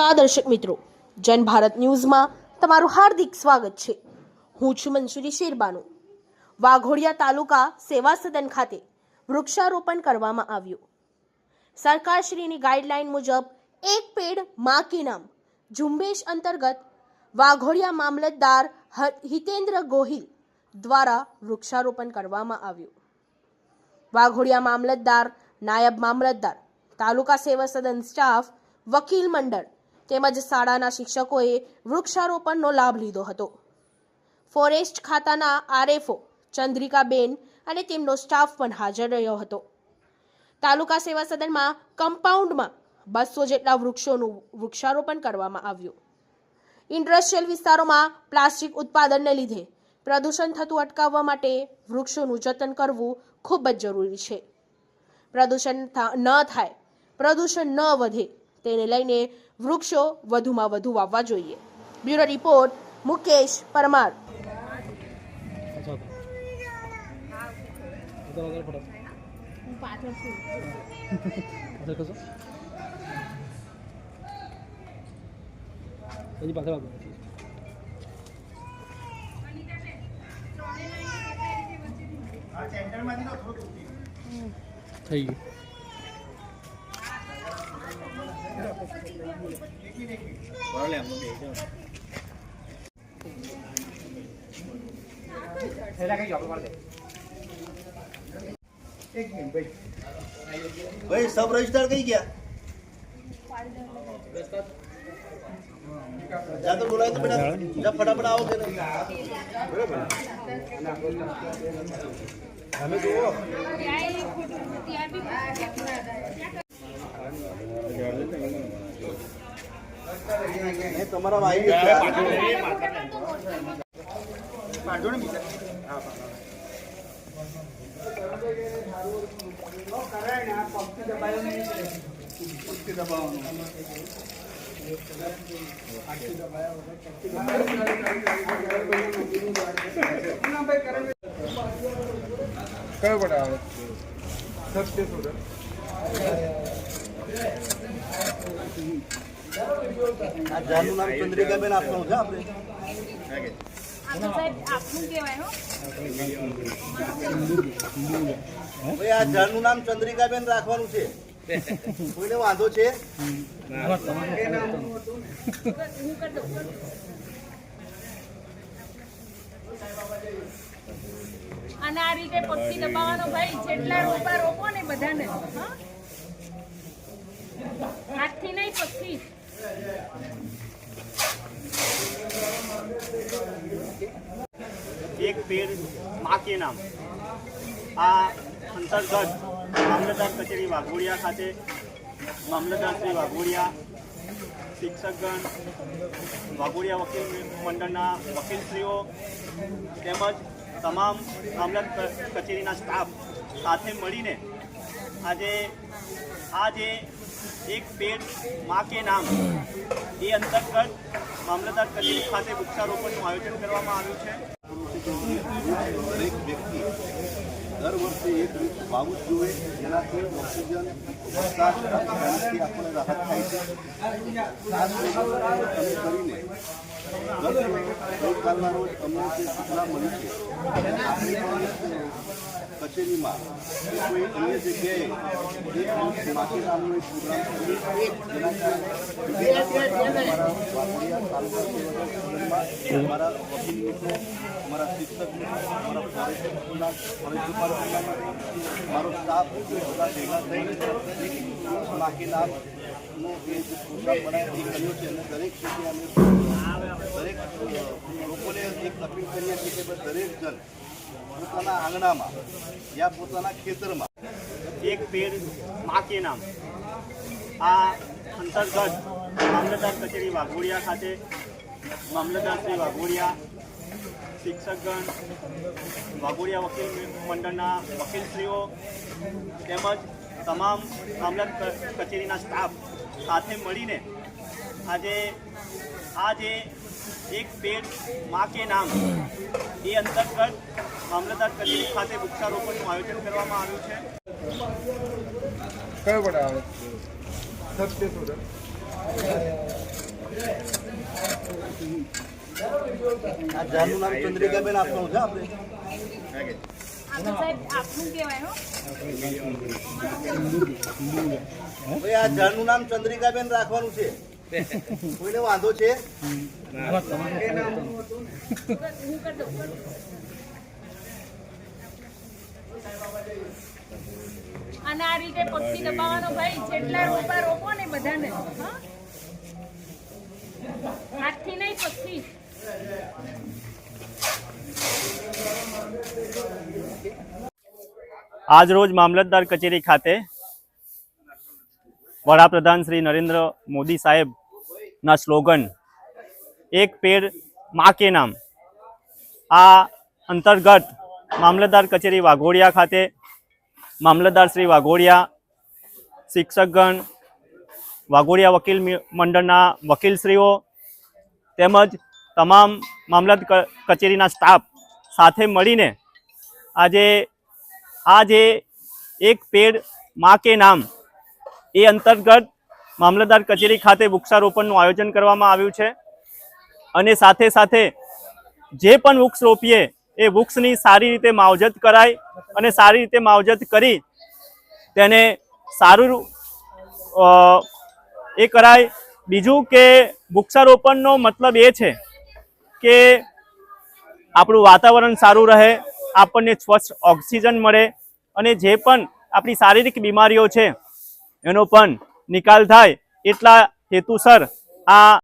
નમસ્કાર દર્શક મિત્રો. જન ભારત ન્યૂઝમાં તમારું હાર્દિક સ્વાગત છે. હું છું મંસુરી શેરબાનુ. વાઘોડિયા તાલુકા સેવા સદન ખાતે વૃક્ષારોપણ કરવામાં આવ્યું. સરકારશ્રીની ગાઈડલાઈન મુજબ એક પેડ મા કે નામ ઝુંબેશ અંતર્ગત વાઘોડિયા મામલતદાર હિતેન્દ્ર ગોહિલ દ્વારા વૃક્ષારોપણ કરવામાં આવ્યું. વાઘોડિયા મામલતદાર નાયબ મામલતદાર તાલુકા સેવા સદન સ્ટાફ વકીલ મંડળ તેમજ શાળાના શિક્ષકોએ વૃક્ષારોપણનો લાભ લીધો હતો. ફોરેસ્ટ ખાતાના આરએફઓ ચંદ્રિકાબેન અને તેમનો સ્ટાફ પણ હાજર રહ્યો હતો. તાલુકા સેવા સદનમાં કમ્પાઉન્ડમાં બસો જેટલા વૃક્ષોનું વૃક્ષારોપણ કરવામાં આવ્યું. ઇન્ડસ્ટ્રીયલ વિસ્તારોમાં પ્લાસ્ટિક ઉત્પાદનને લીધે પ્રદૂષણ થતું અટકાવવા માટે વૃક્ષોનું જતન કરવું ખૂબ જ જરૂરી છે. પ્રદૂષણ ન થાય, પ્રદૂષણ ન વધે તેને લઈને વૃક્ષો વધુમાં વધુ વાવવા જોઈએ. Bureau report Mukesh Parmar. થઈ ગયું. भाई, सब रजिस्टर कहीं गया या तो बोला तो बेटा जब फटाफट आओगे ना हमें दो। તમારા કયો પડે આવે સત્ય સુરત આ જાનું નામ ચંદ્રિકાબેન આપવાનું છે આપણે. આ જાનું નામ ચંદ્રિકાબેન રાખવાનું છે. કોઈને વાંધો છે? અને આ રીતે પક્ષી દબાવવાનો ભાઈ જેટલા રોપા રોપો ને બધાને હાથથી નહીં પક્ષી એક પેડ મા કે નામ. આ અંતર્ગત મામલતદાર કચેરી વાઘોડિયા ખાતે મામલતદાર શ્રી વાઘોડિયા, શિક્ષકગણ, વાઘોડિયા વકીલ મંડળના વકીલશ્રીઓ તેમજ તમામ મામલત કચેરીના સ્ટાફ સાથે મળીને આજે આ જે એક પેડ મા કે નામ એ અંતર્ગત મામલતદાર કચેરી ખાતે વૃક્ષારોપણનું આયોજન કરવામાં આવ્યું છે. દરેક વ્યક્તિ દર વર્ષે એક વાવવું જ જોઈએ, જેનાથી ઓક્સિજન તેનાથી આપણને રાહત થાય છે. ખાસ ગઈકાલના રોજ અમને જે સૂચના મળી છે, આપણે પણ કચેરીમાં કોઈ અન્ય જગ્યાએ એક માટી નામનો એક પ્રોગ્રામ જેનાથી અમારા વાઘોડિયા તાલુકા અમારા વકીલ શિક્ષક મારો સ્ટાફ બધા ભેગા થઈને કર્યો છે. દરેક અમે દરેક લોકોને એક અપીલ કરીએ છીએ દરેક જણ પોતાના આંગણામાં યા પોતાના ખેતરમાં એક પેડ મા આ અંતર્ગત મામલતદાર કચેરી વાઘોડિયા ખાતે મામલતદાર શ્રી વાઘોડિયા, શિક્ષકગણ, વાઘોડિયા વકીલ મંડળના વકીલશ્રીઓ તેમજ તમામ મામલત કચેરીના સ્ટાફ સાથે મળીને આજે આ જે એક પેડ મા કે નામ એ અંતર્ગત મામલતદાર કચેરી ખાતે વૃક્ષારોપણનું આયોજન કરવામાં આવ્યું છે. કયો આવે? આ ઝાડનું નામ ચંદ્રિકાબેન આપવાનું છે આપણે. ભાઈ આ નામ ચંદ્રિકાબેન રાખવાનું છે. કોઈને વાંધો છે? અને આ રીતે પક્ષી દબાવવાનો ભાઈ જેટલા રોપા રોપો ને બધાને હા? પક્ષી આજરોજ મામલતદાર કચેરી ખાતે વડાપ્રધાન શ્રી નરેન્દ્ર મોદી સાહેબના સ્લોગન, એક પેડ મા કે નામ. આ અંતર્ગત મામલતદાર કચેરી વાઘોડિયા ખાતે મામલતદાર શ્રી વાઘોડિયા શિક્ષકગણ વાઘોડિયા વકીલ મંડળના વકીલશ્રીઓ તેમજ તમામ મામલત કચેરીના સ્ટાફ સાથે મળીને આજે આ જે એક પેડ મા કે નામ એ અંતર્ગત મામલતદાર કચેરી ખાતે વૃક્ષારોપણનું આયોજન કરવામાં આવ્યું છે. અને સાથે સાથે જે પણ વૃક્ષ રોપીએ એ વૃક્ષની સારી રીતે માવજત કરાય અને સારી રીતે માવજત કરી તેને સારું એ કરાય. બીજું કે વૃક્ષારોપણનો મતલબ એ છે કે આપણું વાતાવરણ સારું રહે, આપણને સ્વચ્છ ઓક્સિજન મળે અને જે પણ આપણી શારીરિક બીમારીઓ છે એનો પણ નિકાલ થાય એટલા હેતુસર આ